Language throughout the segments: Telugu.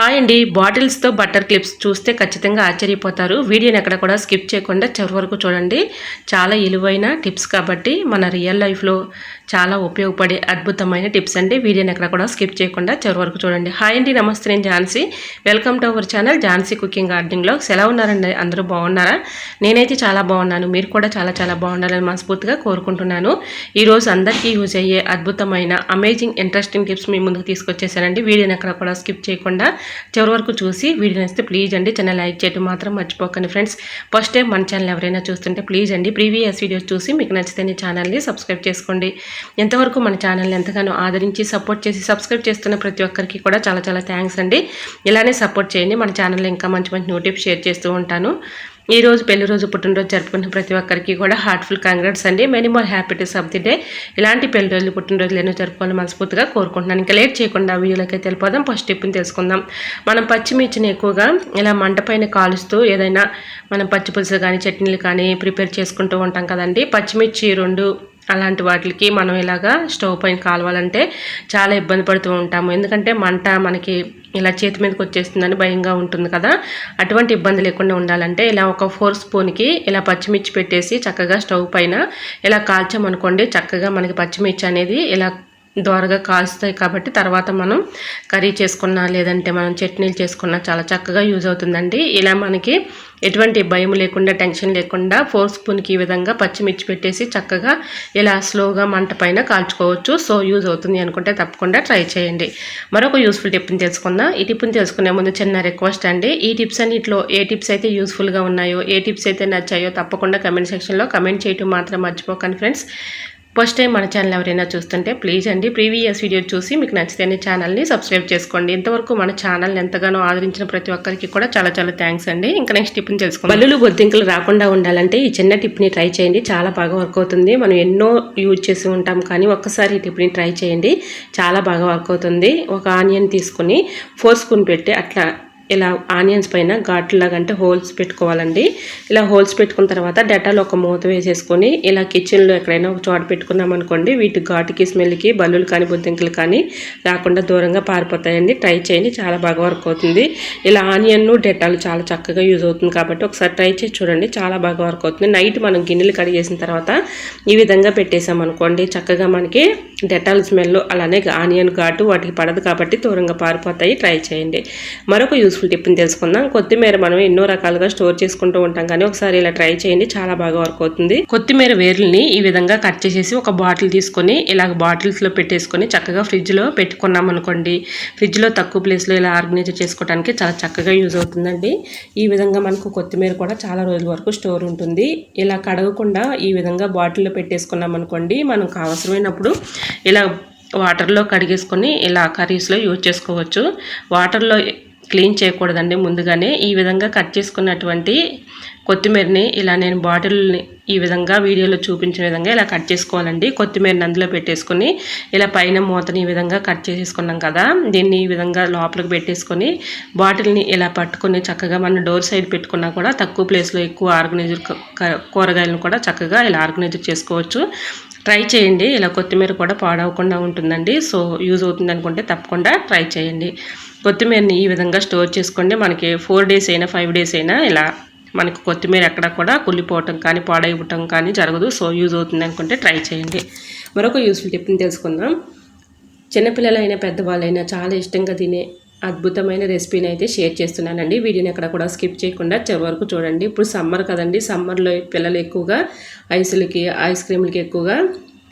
హాయ్ అండి. బాటిల్స్తో బటర్ క్లిప్స్ చూస్తే ఖచ్చితంగా ఆశ్చర్యపోతారు. వీడియోని ఎక్కడ కూడా స్కిప్ చేయకుండా చివరి వరకు చూడండి. చాలా ఇలువైన టిప్స్ కాబట్టి మన రియల్ లైఫ్లో చాలా ఉపయోగపడే అద్భుతమైన టిప్స్ అండి. వీడియోని ఎక్కడ కూడా స్కిప్ చేయకుండా చివరి వరకు చూడండి. హాయ్ అండి నమస్తే నేను Jhansi. Welcome to our channel Jhansi cooking గార్డెనింగ్లో ఎలా ఉన్నారండి? అందరూ బాగున్నారా? నేనైతే చాలా బాగున్నాను. మీరు కూడా చాలా చాలా బాగుండాలని మనస్ఫూర్తిగా కోరుకుంటున్నాను. ఈరోజు అందరికీ యూజ్ అయ్యే అద్భుతమైన అమేజింగ్ ఇంట్రెస్టింగ్ టిప్స్ మీ ముందుకు తీసుకొచ్చేసానండి. వీడియోని ఎక్కడ కూడా స్కిప్ చేయకుండా చివరి వరకు చూసి వీడియోని వస్తే ప్లీజ్ అండి చిన్న లైక్ చేయడం మాత్రం మర్చిపోకండి ఫ్రెండ్స్. ఫస్ట్ టైం మన ఛానల్ ఎవరైనా చూస్తుంటే ప్లీజ్ అండి ప్రీవియస్ వీడియోస్ చూసి మీకు నచ్చితే ఛానల్ని సబ్స్క్రైబ్ చేసుకోండి. ఎంతవరకు మన ఛానల్ని ఎంతగానో ఆదరించి సపోర్ట్ చేసి సబ్స్క్రైబ్ చేస్తున్న ప్రతి ఒక్కరికి కూడా చాలా చాలా థ్యాంక్స్ అండి. ఇలానే సపోర్ట్ చేయండి. మన ఛానల్లో ఇంకా మంచి మంచి నోటిఫ్ షేర్ చేస్తూ ఉంటాను. ఈ రోజు పెళ్ళి రోజు పుట్టినరోజు జరుపుకున్న ప్రతి ఒక్కరికి కూడా హార్ట్ఫుల్ కంగ్రాట్స్ అండి. Many more happiness of the day ఇలాంటి పెళ్ళి రోజులు పుట్టినరోజులు ఎన్నో జరుపుకోవాలని మనస్ఫూర్తిగా కోరుకుంటున్నాను. ఇంకా లేట్ చేయకుండా వీడియోలోకి తెలిపోదాం వెళ్ళిపోదాం. ఫస్ట్ టిప్ని తెలుసుకుందాం. మనం పచ్చిమిర్చిని ఎక్కువగా ఇలా మంట పైన కాలుస్తూ ఏదైనా మనం పచ్చిపులుసు కానీ చట్నీలు కానీ ప్రిపేర్ చేసుకుంటూ ఉంటాం కదండి. పచ్చిమిర్చి రెండు అలాంటి వాటికి మనం ఇలాగా స్టవ్ పైన కాలవాలంటే చాలా ఇబ్బంది పడుతూ ఉంటాము. ఎందుకంటే మంట మనకి ఇలా చేతి మీదకి వచ్చేస్తుందని భయంగా ఉంటుంది కదా. అటువంటి ఇబ్బంది లేకుండా ఉండాలంటే ఇలా ఒక ఫోర్ స్పూన్కి ఇలా పచ్చిమిర్చి పెట్టేసి చక్కగా స్టవ్ పైన ఇలా కాల్చామనుకోండి చక్కగా మనకి పచ్చిమిర్చి అనేది ఇలా దోరగా కాలుస్తాయి కాబట్టి తర్వాత మనం కర్రీ చేసుకున్నా లేదంటే మనం చట్నీలు చేసుకున్నా చాలా చక్కగా యూజ్ అవుతుందండి. ఇలా మనకి ఎటువంటి భయం లేకుండా టెన్షన్ లేకుండా ఫోర్ స్పూన్కి ఈ విధంగా పచ్చిమిర్చి పెట్టేసి చక్కగా ఇలా స్లోగా మంట పైన కాల్చుకోవచ్చు. సో యూజ్ అవుతుంది అనుకుంటే తప్పకుండా ట్రై చేయండి. మరొక యూస్ఫుల్ టిప్ని తెలుసుకుందాం. ఈ టిప్ని తెలుసుకునే ముందు చిన్న రిక్వెస్ట్ అండి. ఈ టిప్స్ అన్నింటిలో ఏ టిప్స్ అయితే యూస్ఫుల్గా ఉన్నాయో ఏ టిప్స్ అయితే నచ్చాయో తప్పకుండా కమెంట్ సెక్షన్లో కమెంట్ చేయటం మాత్రం మర్చిపోకండి ఫ్రెండ్స్. ఫస్ట్ టైం మన ఛానల్ ఎవరైనా చూస్తుంటే ప్లీజ్ అండి ప్రీవియస్ వీడియో చూసి మీకు నచ్చితేనే ఛానల్ని సబ్స్క్రైబ్ చేసుకోండి. ఇంతవరకు మన ఛానల్ని ఎంతగానో ఆదరించిన ప్రతి ఒక్కరికి కూడా చాలా చాలా థ్యాంక్స్ అండి. ఇంకా నెక్స్ట్ టిప్ని తెలుసుకోండి బల్లులు బొద్దింకలు రాకుండా ఉండాలంటే ఈ చిన్న టిప్ని ట్రై చేయండి. చాలా బాగా వర్క్ అవుతుంది. మనం ఎన్నో యూజ్ చేసి ఉంటాం కానీ ఒక్కసారి ఈ టిప్ని ట్రై చేయండి. చాలా బాగా వర్క్ అవుతుంది. ఒక ఆనియన్ తీసుకుని ఫోర్ స్పూన్ పెట్టి అట్లా ఇలా ఆనియన్స్ పైన ఘాట్లాగా అంటే హోల్స్ పెట్టుకోవాలండి. ఇలా హోల్స్ పెట్టుకున్న తర్వాత డెటాల్ ఒక మూత వేసేసుకొని ఇలా కిచెన్లో ఎక్కడైనా ఒక చోట పెట్టుకున్నాం అనుకోండి వీటి ఘాటుకి స్మెల్కి బల్లులు కానీ బుద్ధింకలు కానీ రాకుండా దూరంగా పారిపోతాయండి. ట్రై చేయండి చాలా బాగా వర్క్ అవుతుంది. ఇలా ఆనియన్ను డెటాల్ చాలా చక్కగా యూజ్ అవుతుంది కాబట్టి ఒకసారి ట్రై చేసి చూడండి చాలా బాగా వర్క్ అవుతుంది. నైట్ మనం గిన్నెలు కడిగేసిన తర్వాత ఈ విధంగా పెట్టేసాం అనుకోండి చక్కగా మనకి డెటాల్ స్మెల్ అలానే ఆనియన్ ఘాటు వాటికి పడదు కాబట్టి దూరంగా పారిపోతాయి. ట్రై చేయండి. మరొక యూస్ యూస్ఫుల్ టిప్ని తెలుసుకుందాం. కొత్తిమీర మనం ఎన్నో రకాలుగా స్టోర్ చేసుకుంటూ ఉంటాం. కానీ ఒకసారి ఇలా ట్రై చేయండి చాలా బాగా వర్క్ అవుతుంది. కొత్తిమీర వేర్లని ఈ విధంగా కట్ చేసేసి ఒక బాటిల్ తీసుకొని ఇలాగ బాటిల్స్లో పెట్టేసుకొని చక్కగా ఫ్రిడ్జ్లో పెట్టుకున్నాం అనుకోండి. ఫ్రిడ్జ్లో తక్కువ ప్లేస్లో ఇలా ఆర్గనైజ్ చేసుకోవడానికి చాలా చక్కగా యూజ్ అవుతుందండి. ఈ విధంగా మనకు కొత్తిమీర కూడా చాలా రోజుల వరకు స్టోర్ ఉంటుంది. ఇలా కడగకుండా ఈ విధంగా బాటిల్లో పెట్టేసుకున్నాం అనుకోండి మనకు అవసరమైనప్పుడు ఇలా వాటర్లో కడిగేసుకొని ఇలా కర్రీస్లో యూజ్ చేసుకోవచ్చు. వాటర్లో క్లీన్ చేయకూడదండి ముందుగానే. ఈ విధంగా కట్ చేసుకున్నటువంటి కొత్తిమీరని ఇలా నేను బాటిల్ని ఈ విధంగా వీడియోలో చూపించిన విధంగా ఇలా కట్ చేసుకోవాలండి. కొత్తిమీరని అందులో పెట్టేసుకొని ఇలా పైన మూతని ఈ విధంగా కట్ చేసేసుకున్నాం కదా. దీన్ని ఈ విధంగా లోపలికి పెట్టేసుకొని బాటిల్ని ఇలా పట్టుకొని చక్కగా మన డోర్ సైడ్ పెట్టుకున్నా కూడా తక్కువ ప్లేస్లో ఎక్కువ ఆర్గనైజర్ కూరగాయలను కూడా చక్కగా ఇలా ఆర్గనైజర్ చేసుకోవచ్చు. ట్రై చేయండి. ఇలా కొత్తిమీర కూడా పాడవకుండా ఉంటుందండి. సో యూజ్ అవుతుంది అనుకుంటే తప్పకుండా ట్రై చేయండి. కొత్తిమీరని ఈ విధంగా స్టోర్ చేసుకోండి. మనకి ఫోర్ డేస్ అయినా ఫైవ్ డేస్ అయినా ఇలా మనకు కొత్తిమీర ఎక్కడ కూడా కుళ్ళిపోవటం కానీ పాడైపోవటం కానీ జరగదు. సో యూజ్ అవుతుంది అనుకుంటే ట్రై చేయండి. మరొక యూస్ఫుల్ టిప్ని తెలుసుకుందాం. చిన్నపిల్లలైనా పెద్దవాళ్ళైనా చాలా ఇష్టంగా తినే అద్భుతమైన రెసిపీని అయితే షేర్ చేస్తున్నానండి. వీడియోని ఎక్కడ కూడా స్కిప్ చేయకుండా చివరి వరకు చూడండి. ఇప్పుడు సమ్మర్ కదండి. సమ్మర్లో పిల్లలు ఎక్కువగా ఐసులకి ఐస్ క్రీములకి ఎక్కువగా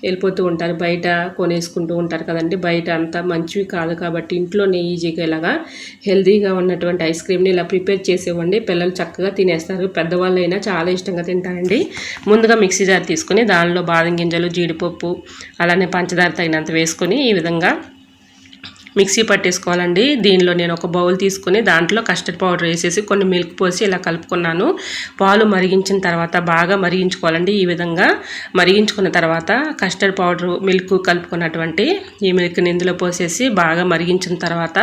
వెళ్ళిపోతూ ఉంటారు. బయట కొనేసుకుంటూ ఉంటారు కదండి. బయట అంతా మంచివి కాదు కాబట్టి ఇంట్లోనే ఈజీగా ఇలాగా హెల్తీగా ఉన్నటువంటి ఐస్ క్రీమ్ని ఇలా ప్రిపేర్ చేసేవ్వండి. పిల్లలు చక్కగా తినేస్తారు. పెద్దవాళ్ళు అయినా చాలా ఇష్టంగా తింటారండి. ముందుగా మిక్సీ జార్ తీసుకొని దానిలో బాదం గింజలు జీడిపప్పు అలానే పంచదార తగినంత వేసుకొని ఈ విధంగా మిక్సీ పట్టేసుకోవాలండి. దీనిలో నేను ఒక బౌల్ తీసుకుని దాంట్లో కస్టర్డ్ పౌడర్ వేసేసి కొన్ని మిల్క్ పోసి ఇలా కలుపుకున్నాను. పాలు మరిగించిన తర్వాత బాగా మరిగించుకోవాలండి. ఈ విధంగా మరిగించుకున్న తర్వాత కస్టర్డ్ పౌడర్ మిల్క్ కలుపుకున్నటువంటి ఈ మిల్క్ని ఇందులో పోసేసి బాగా మరిగించిన తర్వాత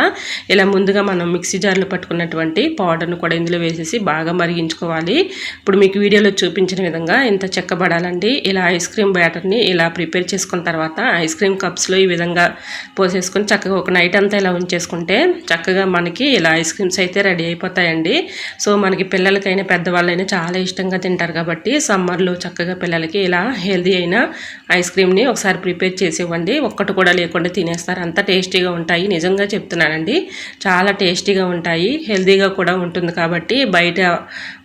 ఇలా ముందుగా మనం మిక్సీ జార్లో పట్టుకున్నటువంటి పౌడర్ను కూడా ఇందులో వేసేసి బాగా మరిగించుకోవాలి. ఇప్పుడు మీకు వీడియోలో చూపించిన విధంగా ఇంత చెక్కబడాలండి. ఇలా ఐస్ క్రీమ్ బ్యాటర్ని ఇలా ప్రిపేర్ చేసుకున్న తర్వాత ఐస్ క్రీమ్ కప్స్లో ఈ విధంగా పోసేసుకొని చక్కగా ఒక నైట్ అంతా ఇలా ఉంచేసుకుంటే చక్కగా మనకి ఇలా ఐస్ క్రీమ్స్ అయితే రెడీ అయిపోతాయండి. సో మనకి పిల్లలకైనా పెద్దవాళ్ళైనా చాలా ఇష్టంగా తింటారు కాబట్టి సమ్మర్లో చక్కగా పిల్లలకి ఇలా హెల్దీ అయిన ఐస్ క్రీమ్ని ఒకసారి ప్రిపేర్ చేసి ఇవ్వండి ఒక్కటి కూడా లేకుండా తినేస్తారు. అంత టేస్టీగా ఉంటాయి. నిజంగా చెప్తున్నానండి. చాలా టేస్టీగా ఉంటాయి. హెల్దీగా కూడా ఉంటుంది కాబట్టి బయట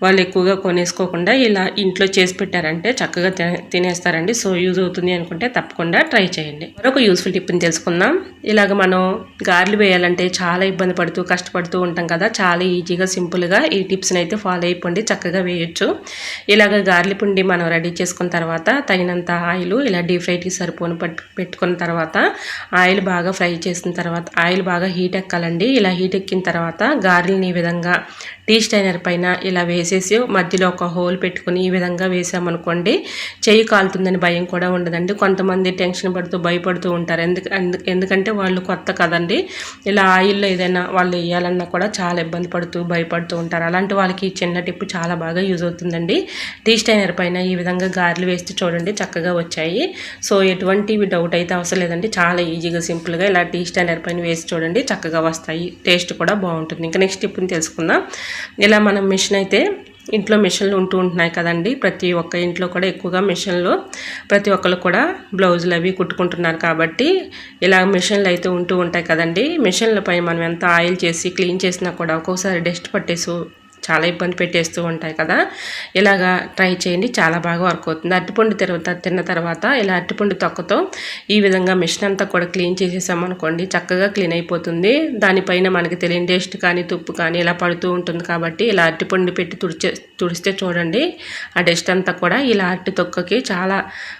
వాళ్ళు ఎక్కువగా కొనేసుకోకుండా ఇలా ఇంట్లో చేసి పెట్టారంటే చక్కగా తినేస్తారండి. సో యూజ్ అవుతుంది అనుకుంటే తప్పకుండా ట్రై చేయండి. మరొక యూస్ఫుల్ టిప్ని తెలుసుకుందాం. ఇలాగ మనం గార్లు వేయాలంటే చాలా ఇబ్బంది పడుతూ కష్టపడుతూ ఉంటాం కదా. చాలా ఈజీగా సింపుల్గా ఈ టిప్స్ని అయితే ఫాలో అయిపోండి చక్కగా వేయొచ్చు. ఇలాగ గార్లి పిండి మనం రెడీ చేసుకున్న తర్వాత తగినంత ఆయిల్ ఇలా డీప్ ఫ్రైకి సరిపోను పెట్టుకున్న తర్వాత ఆయిల్ బాగా ఫ్రై చేసిన తర్వాత ఆయిల్ బాగా హీట్ ఎక్కాలండి. ఇలా హీట్ ఎక్కిన తర్వాత గారెల్ని ఈ విధంగా టీ స్టైనర్ పైన ఇలా వేసేసి మధ్యలో ఒక హోల్ పెట్టుకుని ఈ విధంగా వేసామనుకోండి చెయ్యి కాలుతుందని భయం కూడా ఉండదండి. కొంతమంది టెన్షన్ పడుతూ భయపడుతూ ఉంటారు. ఎందుకు ఎందుకంటే వాళ్ళు కొత్త కదండి ఇలా ఆయిల్లో ఏదైనా వాళ్ళు వేయాలన్నా కూడా చాలా ఇబ్బంది పడుతూ భయపడుతూ ఉంటారు. అలాంటి వాళ్ళకి చిన్న టిప్పు చాలా బాగా యూజ్ అవుతుందండి. టీ స్టైనర్ పైన ఈ విధంగా గారెలు వేస్తే చూడండి చక్కగా వచ్చాయి. సో ఎటువంటి డౌట్ అయితే అవసరం లేదండి. చాలా ఈజీగా సింపుల్గా ఇలా టీ స్టైనర్ పైన వేసి చూడండి చక్కగా వస్తాయి. టేస్ట్ కూడా బాగుంటుంది. ఇంకా నెక్స్ట్ టిప్ని తెలుసుకుందాం. ఇలా మనం మిషన్ అయితే ఇంట్లో మిషన్లు ఉంటూ ఉంటున్నాయి కదండి. ప్రతి ఒక్క ఇంట్లో కూడా ఎక్కువగా మిషన్లు ప్రతి ఒక్కరు కూడా బ్లౌజులు అవి కుట్టుకుంటున్నారు కాబట్టి ఇలా మిషన్లు అయితే ఉంటూ ఉంటాయి కదండి. మిషన్లపై మనం ఎంత ఆయిల్ చేసి క్లీన్ చేసినా కూడా ఒక్కోసారి డస్ట్ పట్టేసి చాలా ఇబ్బంది పెట్టేస్తూ ఉంటాయి కదా. ఇలాగా ట్రై చేయండి చాలా బాగా వర్క్ అవుతుంది. అరటిపండు తర్వాత తిన్న తర్వాత ఇలా అరటిపండు తొక్కతో ఈ విధంగా మిషన్ అంతా కూడా క్లీన్ చేసేసామనుకోండి చక్కగా క్లీన్ అయిపోతుంది. దానిపైన మనకి తెలియని టేస్ట్ కానీ తుప్పు కానీ ఇలా పడుతూ ఉంటుంది కాబట్టి ఇలా అరటిపండు పెట్టి తుడిచే తుడిస్తే చూడండి ఆ డస్ట్ అంతా కూడా ఇలా అరటి తొక్కకి చాలా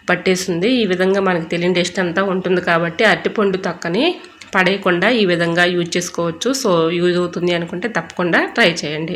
పట్టేస్తుంది. ఈ విధంగా మనకి తెలియని డస్ట్ అంతా ఉంటుంది కాబట్టి అరటిపండు తొక్కని పడేయకుండా ఈ విధంగా యూజ్ చేసుకోవచ్చు. సో యూజ్ అవుతుంది అనుకుంటే తప్పకుండా ట్రై చేయండి.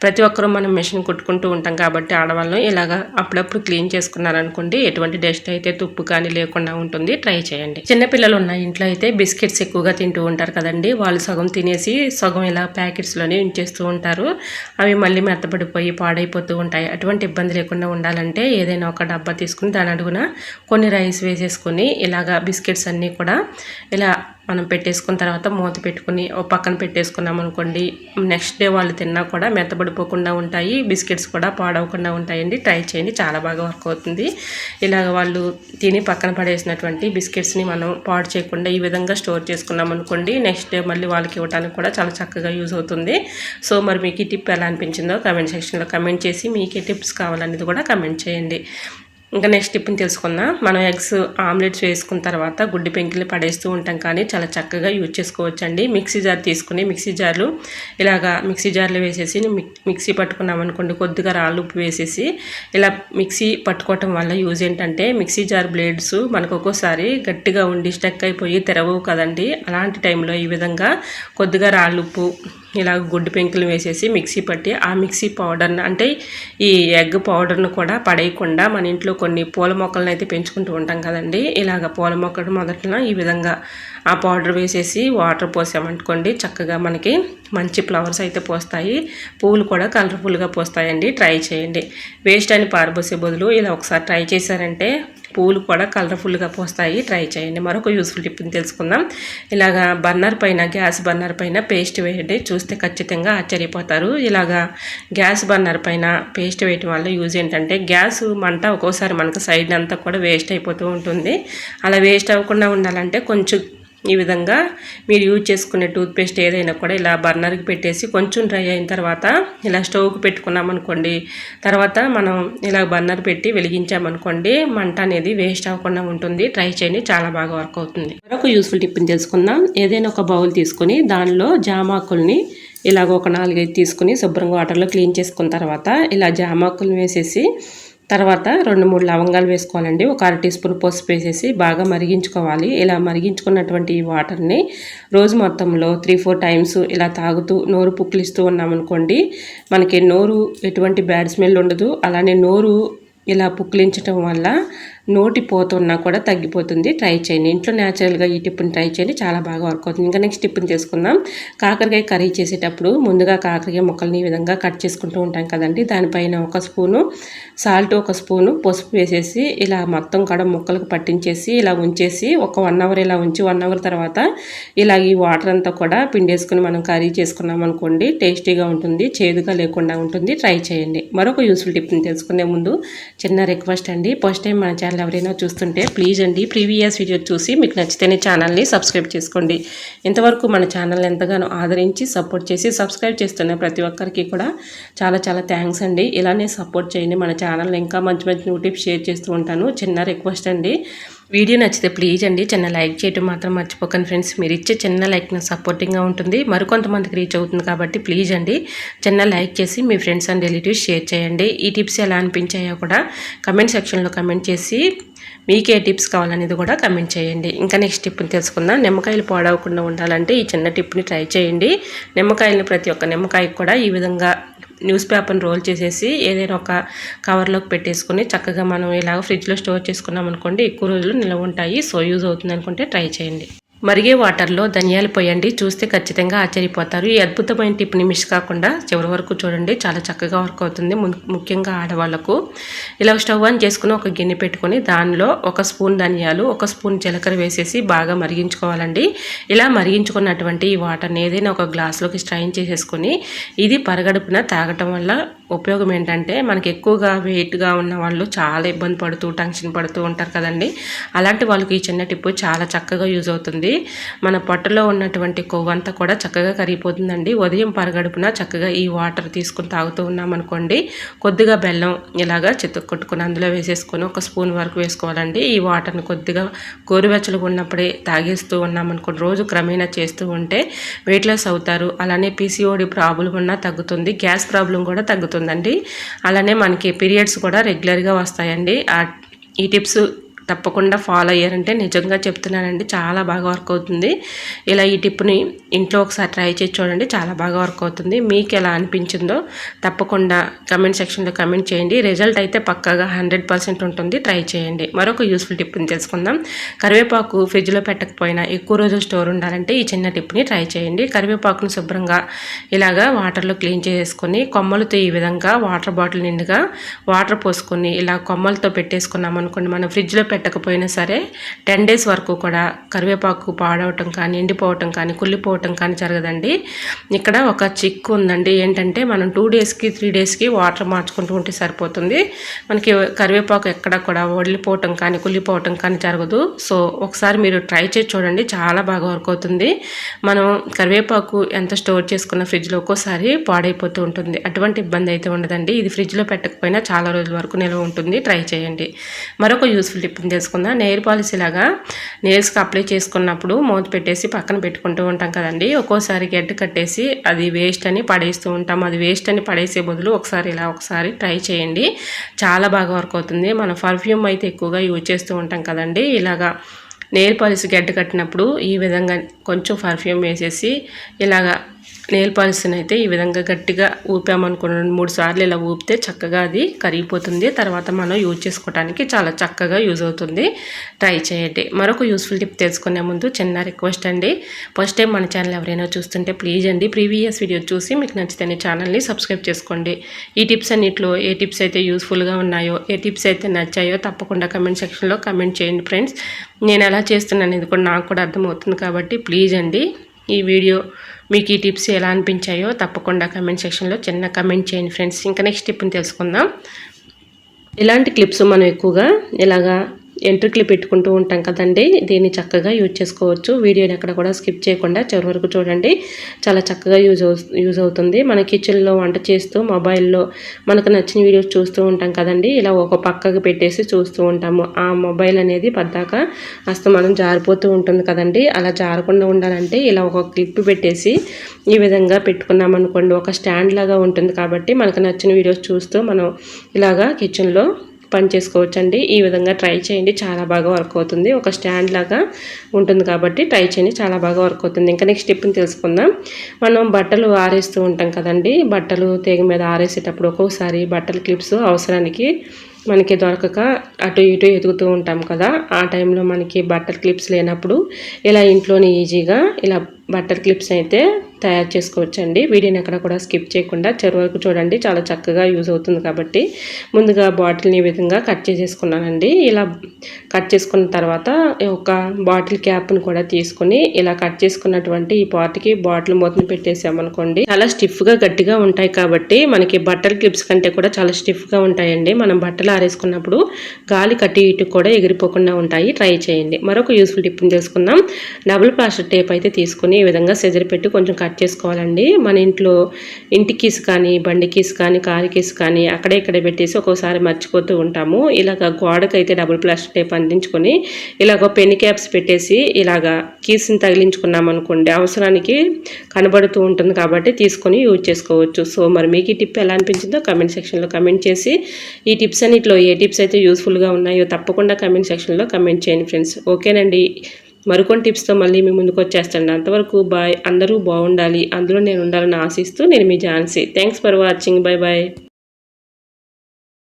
ప్రతి ఒక్కరూ మనం మిషన్ కుట్టుకుంటూ ఉంటాం కాబట్టి ఆడవాళ్ళం ఇలాగా అప్పుడప్పుడు క్లీన్ చేసుకున్నారనుకోండి ఎటువంటి డస్ట్ అయితే తుప్పు కానీ లేకుండా ఉంటుంది ట్రై చేయండి. చిన్నపిల్లలు ఉన్న ఇంట్లో అయితే బిస్కెట్స్ ఎక్కువగా తింటూ ఉంటారు కదండి. వాళ్ళు సగం తినేసి సగం ఇలా ప్యాకెట్స్లోనే ఉంచేస్తూ ఉంటారు. అవి మళ్ళీ మెత్తపడిపోయి పాడైపోతూ ఉంటాయి. అటువంటి ఇబ్బంది లేకుండా ఉండాలంటే ఏదైనా ఒక డబ్బా తీసుకుని దాని అడుగున కొన్ని రైస్ వేసేసుకొని ఇలాగా బిస్కెట్స్ అన్నీ కూడా ఇలా మనం పెట్టేసుకున్న తర్వాత మూత పెట్టుకుని ఓ పక్కన పెట్టేసుకున్నాం అనుకోండి నెక్స్ట్ డే వాళ్ళు తిన్నా కూడా పడిపోకుండా ఉంటాయి. బిస్కెట్స్ కూడా పాడవకుండా ఉంటాయండి. ట్రై చేయండి. చాలా బాగా వర్క్ అవుతుంది. ఇలాగ వాళ్ళు తిని పక్కన పడేసినటువంటి బిస్కెట్స్ని మనం పాడు చేయకుండా ఈ విధంగా స్టోర్ చేసుకున్నాం అనుకోండి నెక్స్ట్ డే మళ్ళీ వాళ్ళకి ఇవ్వడానికి కూడా చాలా చక్కగా యూజ్ అవుతుంది. సో మరి మీకు ఈ టిప్ ఎలా అనిపించిందో కమెంట్ సెక్షన్లో కమెంట్ చేసి మీకు ఏ టిప్స్ కావాలనేది కూడా కమెంట్ చేయండి. ఇంకా నెక్స్ట్ టిప్ని తెలుసుకుందాం. మనం ఎగ్స్ ఆమ్లెట్స్ వేసుకున్న తర్వాత గుడ్డి పెంకిలు పడేస్తూ ఉంటాం కానీ చాలా చక్కగా యూజ్ చేసుకోవచ్చండి. మిక్సీ జార్ తీసుకుని మిక్సీ జార్లు ఇలాగా మిక్సీ జార్లు వేసేసి మిక్సీ పట్టుకున్నాం అనుకోండి కొద్దిగా రాళ్ళు ఉప్పు వేసేసి ఇలా మిక్సీ పట్టుకోవటం వల్ల యూజ్ ఏంటంటే మిక్సీ జార్ బ్లేడ్స్ మనకు ఒక్కోసారి గట్టిగా ఉండి స్టక్ అయిపోయి తెరవవు కదండి. అలాంటి టైంలో ఈ విధంగా కొద్దిగా రాళ్ళు ఉప్పు ఇలా గుడ్డు పెంకులు వేసేసి మిక్సీ పట్టి ఆ మిక్సీ పౌడర్ని అంటే ఈ ఎగ్ పౌడర్ను కూడా పడేయకుండా మన ఇంట్లో కొన్ని పూల మొక్కలను అయితే పెంచుకుంటూ ఉంటాం కదండి. ఇలాగ పూల మొక్కలు మొదట్లో ఈ విధంగా ఆ పౌడర్ వేసేసి వాటర్ పోసామనుకోండి చక్కగా మనకి మంచి ఫ్లవర్స్ అయితే పోస్తాయి. పువ్వులు కూడా కలర్ఫుల్గా పోస్తాయండి. ట్రై చేయండి. వేస్ట్ అని పారబోసే బదులు ఇలా ఒకసారి ట్రై చేశారంటే పూలు కూడా కలర్ఫుల్గా పోస్తాయి. ట్రై చేయండి. మరొక యూస్ఫుల్ టిప్ని తెలుసుకుందాం. ఇలాగా బర్నర్ పైన గ్యాస్ బర్నర్ పైన పేస్ట్ వేయండి. చూస్తే ఖచ్చితంగా ఆశ్చర్యపోతారు. ఇలాగా గ్యాస్ బర్నర్ పైన పేస్ట్ వేయటం వల్ల యూజ్ ఏంటంటే గ్యాస్ మంట ఒక్కోసారి మనకు సైడ్ అంతా కూడా వేస్ట్ అయిపోతూ ఉంటుంది. అలా వేస్ట్ అవ్వకుండా ఉండాలంటే కొంచెం ఈ విధంగా మీరు యూజ్ చేసుకునే టూత్పేస్ట్ ఏదైనా కూడా ఇలా బర్నర్కి పెట్టేసి కొంచెం డ్రై అయిన తర్వాత ఇలా స్టవ్కి పెట్టుకున్నామనుకోండి తర్వాత మనం ఇలా బర్నర్ పెట్టి వెలిగించామనుకోండి మంట అనేది వేస్ట్ అవ్వకుండా ఉంటుంది ట్రై చేయండి చాలా బాగా వర్క్ అవుతుంది. మరొక యూస్ఫుల్ టిప్ని తెలుసుకుందాం. ఏదైనా ఒక బౌల్ తీసుకొని దానిలో జామాకుల్ని ఇలాగ ఒక నాలుగైదు తీసుకుని శుభ్రంగా వాటర్లో క్లీన్ చేసుకున్న తర్వాత ఇలా జామాకులు వేసేసి తర్వాత రెండు మూడు లవంగాలు వేసుకోవాలండి. ఒక అర టీ స్పూన్ పసుపు వేసేసి బాగా మరిగించుకోవాలి. ఇలా మరిగించుకున్నటువంటి ఈ వాటర్ని రోజు మొత్తంలో త్రీ ఫోర్ టైమ్స్ ఇలా తాగుతూ నోరు పుక్కిలిస్తూ ఉన్నామనుకోండి మనకి నోరు ఎటువంటి బ్యాడ్ స్మెల్ ఉండదు. అలానే నోరు ఇలా పుక్కిలించటం వల్ల నోటి పోతున్నా కూడా తగ్గిపోతుంది. ట్రై చేయండి. ఇంట్లో న్యాచురల్గా ఈ టిప్ని ట్రై చేయండి. చాలా బాగా వర్క్ అవుతుంది. ఇంకా నెక్స్ట్ టిప్ని తీసుకుందాం కాకరకాయ కర్రీ చేసేటప్పుడు ముందుగా కాకరకాయ ముక్కల్ని ఈ విధంగా కట్ చేసుకుంటూ ఉంటాం కదండి. దానిపైన ఒక స్పూను సాల్ట్ ఒక స్పూను పసుపు వేసేసి ఇలా మొత్తం కూడా ముక్కలకు పట్టించేసి ఇలా ఉంచేసి ఒక వన్ అవర్ ఇలా ఉంచి వన్ అవర్ తర్వాత ఇలా ఈ వాటర్ అంతా కూడా పిండేసుకుని మనం కర్రీ చేసుకున్నాం అనుకోండి టేస్టీగా ఉంటుంది చేదుగా లేకుండా ఉంటుంది. ట్రై చేయండి. మరొక యూస్ఫుల్ టిప్ని తెలుసుకునే ముందు. చిన్న రిక్వెస్ట్ అండి. ఫస్ట్ టైం మన ఛానల్ ఎవరైనా చూస్తుంటే ప్లీజ్ అండి ప్రీవియస్ వీడియో చూసి మీకు నచ్చితేనే ఛానల్ని సబ్స్క్రైబ్ చేసుకోండి. ఇంతవరకు మన ఛానల్ ఎంతగానో ఆదరించి సపోర్ట్ చేసి సబ్స్క్రైబ్ చేస్తున్న ప్రతి ఒక్కరికి కూడా చాలా చాలా థ్యాంక్స్ అండి. ఇలానే సపోర్ట్ చేయండి మన ఛానల్ ఇంకా మంచి మంచి న్యూ షేర్ చేస్తూ ఉంటాను. చిన్న రిక్వెస్ట్ అండి. వీడియో నచ్చితే ప్లీజ్ అండి చిన్న లైక్ చేయడం మాత్రం మర్చిపోకండి ఫ్రెండ్స్ మీరు ఇచ్చే చిన్న లైక్ నాకు సపోర్టింగ్గా ఉంటుంది. మరికొంతమందికి రీచ్ అవుతుంది కాబట్టి ప్లీజ్ అండి చిన్న లైక్ చేసి మీ ఫ్రెండ్స్ అండ్ రిలేటివ్స్ షేర్ చేయండి. ఈ టిప్స్ ఎలా అనిపించాయో కూడా కమెంట్ సెక్షన్లో కమెంట్ చేసి మీకే టిప్స్ కావాలనేది కూడా కమెంట్ చేయండి. ఇంకా నెక్స్ట్ టిప్ని తెలుసుకుందాం. నిమ్మకాయలు పాడవకుండా ఉండాలంటే ఈ చిన్న టిప్ని ట్రై చేయండి. నిమ్మకాయలని ప్రతి ఒక్క నిమ్మకాయకు కూడా ఈ విధంగా న్యూస్ పేపర్ని రోల్ చేసేసి ఏదైనా ఒక కవర్లోకి పెట్టేసుకుని చక్కగా మనం ఇలాగ ఫ్రిడ్జ్లో స్టోర్ చేసుకున్నాం అనుకోండి ఎక్కువ రోజులు నిల్వ ఉంటాయి. సో యూజ్ అవుతుంది అనుకుంటే ట్రై చేయండి. మరిగే వాటర్లో ధనియాలు పోయండి చూస్తే ఖచ్చితంగా ఆశ్చర్యపోతారు. ఈ అద్భుతమైన టిప్ని మిస్ కాకుండా చివరి వరకు చూడండి. చాలా చక్కగా వర్క్ అవుతుంది. ముఖ్యంగా ఆడవాళ్ళకు. ఇలా స్టవ్ ఆన్ చేసుకుని ఒక గిన్నె పెట్టుకొని దానిలో ఒక స్పూన్ ధనియాలు ఒక స్పూన్ జీలకర్ర వేసేసి బాగా మరిగించుకోవాలండి. ఇలా మరిగించుకున్నటువంటి ఈ వాటర్ని ఏదైనా ఒక గ్లాస్లోకి స్ట్రైన్ చేసేసుకొని ఇది పరగడుపున తాగటం వల్ల ఉపయోగం ఏంటంటే మనకి ఎక్కువగా వెయిట్గా ఉన్న వాళ్ళు చాలా ఇబ్బంది పడుతూ టెన్షన్ పడుతూ ఉంటారు కదండి. అలాంటి వాళ్ళకి ఈ చిన్న టిప్పు చాలా చక్కగా యూజ్ అవుతుంది. మన పొట్టలో ఉన్నటువంటి కొవ్వంతా కూడా చక్కగా కరిగిపోతుందండి. ఉదయం పరగడుపున చక్కగా ఈ వాటర్ తీసుకుని తాగుతూ ఉన్నామనుకోండి కొద్దిగా బెల్లం ఇలాగా చిత్త కొట్టుకుని అందులో వేసేసుకొని ఒక స్పూన్ వరకు వేసుకోవాలండి. ఈ వాటర్ని కొద్దిగా గోరువెచ్చలుగా ఉన్నప్పుడే తాగేస్తూ ఉన్నామనుకోండి రోజు క్రమేణా చేస్తూ ఉంటే వెయిట్ లాస్ అవుతారు. అలానే పీసీఓడి ప్రాబ్లం ఉన్నా తగ్గుతుంది గ్యాస్ ప్రాబ్లం కూడా తగ్గుతుంది అలానే మనకి పీరియడ్స్ కూడా రెగ్యులర్గా వస్తాయండి. ఈ టిప్స్ తప్పకుండా ఫాలో అయ్యారంటే నిజంగా చెప్తున్నానండి. చాలా బాగా వర్క్ అవుతుంది. ఇలా ఈ టిప్ని ఇంట్లో ఒకసారి ట్రై చేసి చూడండి. చాలా బాగా వర్క్ అవుతుంది. మీకు ఎలా అనిపించిందో తప్పకుండా కమెంట్ సెక్షన్లో కమెంట్ చేయండి. రిజల్ట్ అయితే పక్కాగా హండ్రెడ్ పర్సెంట్ ఉంటుంది. ట్రై చేయండి. మరొక యూస్ఫుల్ టిప్ని తెలుసుకుందాం. కరివేపాకు ఫ్రిడ్జ్లో పెట్టకపోయినా ఎక్కువ రోజులు స్టోర్ ఉండాలంటే ఈ చిన్న టిప్ని ట్రై చేయండి. కరివేపాకును శుభ్రంగా ఇలాగా వాటర్లో క్లీన్ చేసుకొని కొమ్మలతో ఈ విధంగా వాటర్ బాటిల్ నిండుగా వాటర్ పోసుకొని ఇలా కొమ్మలతో పెట్టేసుకున్నాం అనుకోండి మనం ఫ్రిడ్జ్లో పెట్టకపోయినా సరే టెన్ డేస్ వరకు కూడా కరివేపాకు పాడవటం కానీ ఎండిపోవటం కానీ కుళ్ళిపోవటం కానీ జరగదండి. ఇక్కడ ఒక చిక్కు ఉందండి. ఏంటంటే మనం టూ డేస్కి త్రీ డేస్కి వాటర్ మార్చుకుంటూ ఉంటే సరిపోతుంది. మనకి కరివేపాకు ఎక్కడ కూడా వడిలిపోవటం కానీ కుళ్ళిపోవటం కానీ జరగదు. సో ఒకసారి మీరు ట్రై చేసి చూడండి. చాలా బాగా వర్క్ అవుతుంది. మనం కరివేపాకు ఎంత స్టోర్ చేసుకున్న ఫ్రిడ్జ్లో ఒక్కోసారి పాడైపోతూ ఉంటుంది. అటువంటి ఇబ్బంది అయితే ఉండదండి. ఇది ఫ్రిడ్జ్లో పెట్టకపోయినా చాలా రోజుల వరకు నిల్వ ఉంటుంది. ట్రై చేయండి. మరొక యూస్ఫుల్ టిప్ చేసుకుందాం. నెయిల్ పాలిసీ లాగా నెయిల్స్కి అప్లై చేసుకున్నప్పుడు మూత పెట్టేసి పక్కన పెట్టుకుంటూ ఉంటాం కదండి. ఒక్కోసారి గడ్డ కట్టేసి అది వేస్ట్ అని పడేస్తూ ఉంటాం. అది వేస్ట్ అని పడేసే బదులు ఒకసారి ఇలా ఒకసారి ట్రై చేయండి. చాలా బాగా వర్క్ అవుతుంది. మనం పర్ఫ్యూమ్ అయితే ఎక్కువగా యూజ్ చేస్తూ ఉంటాం కదండి. ఇలాగా నెయిల్ పాలిసి గడ్డ కట్టినప్పుడు ఈ విధంగా కొంచెం పర్ఫ్యూమ్ వేసేసి ఇలాగా స్నేల్ పాలిష్ని అయితే ఈ విధంగా గట్టిగా ఊపామనుకున్నాను మూడు సార్లు ఇలా ఊపితే చక్కగా అది కరిగిపోతుంది. తర్వాత మనం యూజ్ చేసుకోవడానికి చాలా చక్కగా యూజ్ అవుతుంది. ట్రై చేయండి. మరొక యూస్ఫుల్ టిప్ తెలుసుకునే ముందు చిన్న రిక్వెస్ట్ అండి. ఫస్ట్ టైం మన ఛానల్ ఎవరైనా చూస్తుంటే ప్లీజ్ అండి ప్రీవియస్ వీడియో చూసి మీకు నచ్చితే ఛానల్ని సబ్స్క్రైబ్ చేసుకోండి. ఈ టిప్స్ అన్నింటిలో ఏ టిప్స్ అయితే యూస్ఫుల్గా ఉన్నాయో ఏ టిప్స్ అయితే నచ్చాయో తప్పకుండా కమెంట్ సెక్షన్లో కమెంట్ చేయండి ఫ్రెండ్స్. నేను ఎలా చేస్తున్నాను ఇది కూడా నాకు కూడా అర్థమవుతుంది కాబట్టి ప్లీజ్ అండి. ఈ వీడియో మీకు ఈ టిప్స్ ఎలా అనిపించాయో తప్పకుండా కమెంట్ సెక్షన్లో చిన్న కమెంట్ చేయండి ఫ్రెండ్స్ ఇంకా నెక్స్ట్ టిప్ని తెలుసుకుందాం. ఇలాంటి క్లిప్స్ మనం ఎక్కువగా ఇలాగా ఎంట్రిక్లు పెట్టుకుంటూ ఉంటాం కదండి. దీన్ని చక్కగా యూజ్ చేసుకోవచ్చు. వీడియోని ఎక్కడ కూడా స్కిప్ చేయకుండా చివరి వరకు చూడండి. చాలా చక్కగా యూజ్ యూజ్ అవుతుంది. మన కిచెన్లో వంట చేస్తూ మొబైల్లో మనకు నచ్చిన వీడియోస్ చూస్తూ ఉంటాం కదండి. ఇలా ఒక పక్కకు పెట్టేసి చూస్తూ ఉంటాము. ఆ మొబైల్ అనేది పద్దాక మనం జారిపోతూ ఉంటుంది కదండి. అలా జారకుండా ఉండాలంటే ఇలా ఒక క్లిప్ పెట్టేసి ఈ విధంగా పెట్టుకున్నాం అనుకోండి. ఒక స్టాండ్ లాగా ఉంటుంది కాబట్టి మనకు నచ్చిన వీడియోస్ చూస్తూ మనం ఇలాగా కిచెన్లో పని చేసుకోవచ్చండి. ఈ విధంగా ట్రై చేయండి. చాలా బాగా వర్క్ అవుతుంది. ఒక స్టాండ్ లాగా ఉంటుంది కాబట్టి ట్రై చేయండి. చాలా బాగా వర్క్ అవుతుంది. ఇంకా నెక్స్ట్ స్టెప్ని తెలుసుకుందాం. మనం బట్టలు ఆరేస్తూ ఉంటాం కదండి. బట్టలు తీగ మీద ఆరేసేటప్పుడు ఒక్కొక్కసారి బట్టల క్లిప్స్ అవసరానికి మనకి దొరకక అటు ఇటు ఎదుగుతూ ఉంటాం కదా. ఆ టైంలో మనకి బట్టల క్లిప్స్ లేనప్పుడు ఇలా ఇంట్లోనే ఈజీగా ఇలా బట్టర్ క్లిప్స్ అయితే తయారు చేసుకోవచ్చండి. వీడియోని ఎక్కడ కూడా స్కిప్ చేయకుండా చివరి వరకు చూడండి. చాలా చక్కగా యూజ్ అవుతుంది కాబట్టి ముందుగా బాటిల్ని ఈ విధంగా కట్ చేసేసుకున్నానండి. ఇలా కట్ చేసుకున్న తర్వాత ఒక బాటిల్ క్యాప్ని కూడా తీసుకుని ఇలా కట్ చేసుకున్నటువంటి ఈ పార్ట్కి బాటిల్ మూతను పెట్టేసామనుకోండి చాలా స్టిఫ్గా గట్టిగా ఉంటాయి కాబట్టి మనకి బట్టల క్లిప్స్ కంటే కూడా చాలా స్టిఫ్గా ఉంటాయండి. మనం బట్టలు ఆరేసుకున్నప్పుడు గాలి కట్టి ఇటు కూడా ఎగిరిపోకుండా ఉంటాయి. ట్రై చేయండి. మరొక యూస్ఫుల్ టిప్ని తెలుసుకుందాం. డబుల్ ప్లాస్టర్ టేప్ అయితే తీసుకుని ఈ విధంగా సెజర్ పెట్టి కొంచెం కట్ చేసుకోవాలండి. మన ఇంట్లో ఇంటి కీస్ కానీ బండి కీస్ కానీ కారు కీస్ కానీ అక్కడే ఇక్కడే పెట్టేసి ఒక్కోసారి మర్చిపోతూ ఉంటాము. ఇలాగ గోడకైతే డబుల్ ప్లాస్టిక్ టేప్ అందించుకొని ఇలాగ పెన్ క్యాప్స్ పెట్టేసి ఇలాగ కీస్ని తగిలించుకున్నాం అనుకోండి అవసరానికి కనబడుతూ ఉంటుంది కాబట్టి తీసుకొని యూజ్ చేసుకోవచ్చు. సో మరి మీకు ఈ టిప్ ఎలా అనిపించిందో కమెంట్ సెక్షన్లో కమెంట్ చేసి ఈ టిప్స్ అన్నిట్లో ఏ టిప్స్ అయితే యూస్ఫుల్గా ఉన్నాయో తప్పకుండా కమెంట్ సెక్షన్లో కమెంట్ చేయండి ఫ్రెండ్స్. ఓకేనండి. మరికొన్ని టిప్స్తో మళ్ళీ మీ ముందుకు వచ్చేస్తాను. అంతవరకు బాయ్ అందరూ బాగుండాలి. అందులో నేను ఉండాలని ఆశిస్తూ నేను మీ Jhansi. Thanks for watching bye bye